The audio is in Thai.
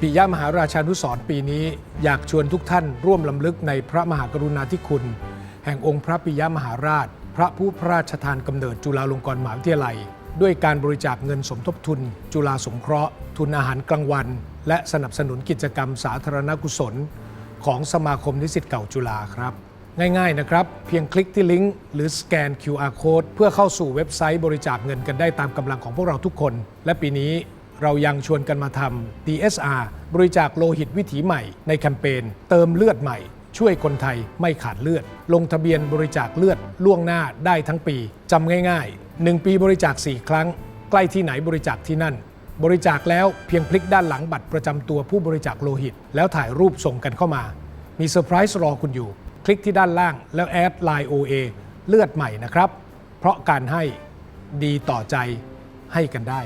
ปิยมหาราชานุสรปีนี้อยากชวนทุกท่านร่วมลำลึกในพระมหากรุณาธิคุณ แห่งองค์พระปิยมหาราช พระผู้พระราชทานกำเนิดจุฬาลงกรณ์มหาวิทยาลัย ด้วยการบริจาคเงินสมทบทุน จุฬาสงเคราะห์ ทุนอาหารกลางวัน และสนับสนุนกิจกรรมสาธารณกุศล ของสมาคมนิสิตเก่าจุฬาครับ ง่ายๆนะครับ เพียงคลิกที่ลิงก์หรือสแกน QR code เพื่อเข้าสู่เว็บไซต์บริจาคเงินกันได้ตามกำลังของพวกเราทุกคน และปีนี้ เรายังชวนกันมาทำ DSR บริจาคโลหิตวิถีใหม่ในแคมเปญเติมเลือดใหม่ ช่วยคนไทยไม่ขาดเลือด ลงทะเบียนบริจาคเลือดล่วงหน้าได้ทั้งปีจำง่ายๆ 1 ปีบริจาค 4 ครั้ง ใกล้ที่ไหนบริจาคที่นั่น บริจาคแล้วเพียงพลิกด้านหลังบัตรประจำตัวผู้บริจาคโลหิต แล้วถ่ายรูปส่งกันเข้ามา มีเซอร์ไพรส์รอคุณอยู่ คลิกที่ด้านล่างแล้วแอด Line OA เลือดใหม่นะครับ เพราะการให้ดีต่อใจให้กันได้